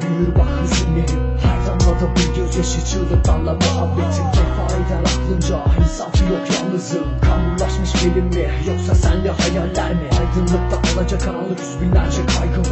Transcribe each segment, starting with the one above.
büyür bak hüzünlerim Her damlada bir gözyaşı çığlıklarla muhabbetim Vefa eder aklınca insafı yok yalnızım. Kamburlaşmış benim mi yoksa senle hayaller mi? Aydınlıkta alacak karanlık yüz binlerce kaygım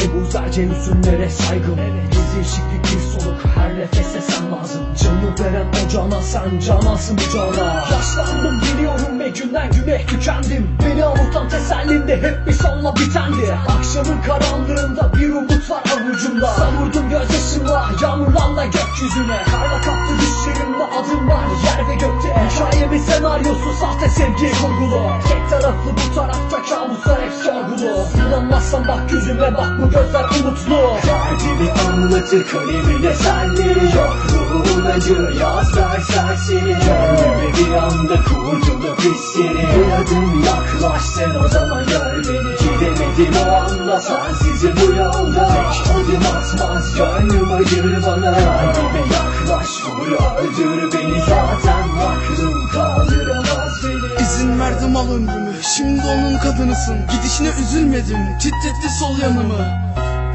Ve bundandır Ebu Zerce hüzünlere saygım. Bir değişiklik bir soluk. Her nefeste sen lazım. Canı veren o cana sen canansın bu cana. Yaşlandım biliyorum ve günden güne tükendim. Beni avutan tesellinde hep bir sonla bitendi. Akşamın karanlığında bir umut var avucumda. Savurdum gözyaşımla yağmurlarla gökyüzüne. Karla kaptı düşlerimle adım var yer ve gökte Hikayemin senaryosu sahte sevgi kurgulu. Tek taraflı bu tarafta kabuslar hep sorgulu. İnanmazsan bak yüzüme bak bu gözler umutlu. Derdimi anlatır kalemin eserleri yok Ruhumun acı yazlar serseri Gönlümü bir anda kurdum da pisleri Bir adım yaklaş sen o zaman gör beni. Gidemedim o anda sensizim bu yolda. Tek adım atmaz gönlüm acır bana. Kalbime yaklaş vur öldür beni. Zaten aklım kaldıramaz beni. İzin verdim al ömrümü Şimdi onun kadınısın. Gidişine üzülmedim. Titretti sol yanımı.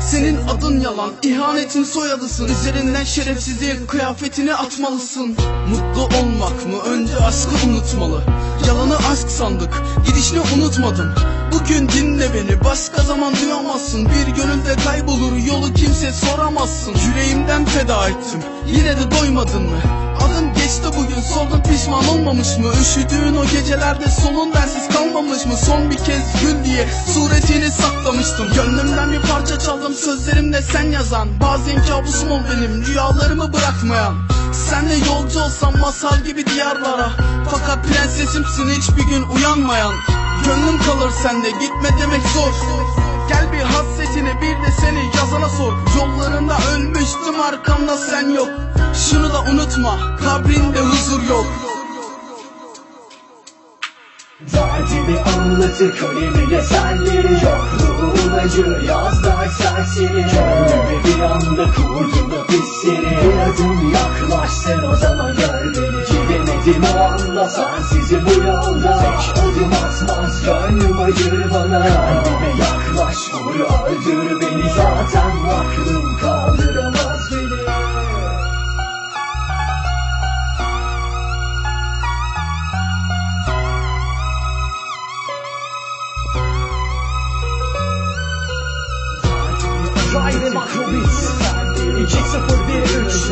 Senin adın yalan, ihanetin soyadısın. Üzerinden şerefsizliğin kıyafetini atmalısın. Mutlu olmak mı? Önce aşkı unutmalı. Yalanı aşk sandık, gidişini unutmadım Bugün dinle beni, başka zaman duyamazsın. Bir gönülde kaybolur, yolu kimse soramazsın. Yüreğimden feda ettim, yine de doymadın mı? Adım geçti bugün soldun pişman olmamış mı? Üşüdüğün o gecelerde solun bensiz kalmamış mı? Son bir kez gül diye suretini saklamıştım. Gönlümden bir parça çaldım sözlerimde sen yazan. Bazen kabusum ol benim rüyalarımı bırakmayan. Senle yolcu olsam masal gibi diyarlara. Fakat prensesimsin hiçbir gün uyanmayan. Gönlüm kalır sende gitme demek zor. Gel bir hasretini bir de seni yazana sor. Yollarında ölmüştüm arkamda sen yok Şunu da unutma kabrinde huzur yok. Derdimi anlatır kalemin eserleri yok. Ruhum acı yazlar serseri Gönlümü bir anda kurdum da pisleri Bir adım yaklaş sen o zaman gör beni. Gidemedim o anda sensizim bu yolda. Tek adım atmaz gönlüm acır bana. Kalbime yaklaş vur öldür beni Zaten. Aklım 你几次会变愚蠢？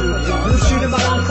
无需那么狼狈。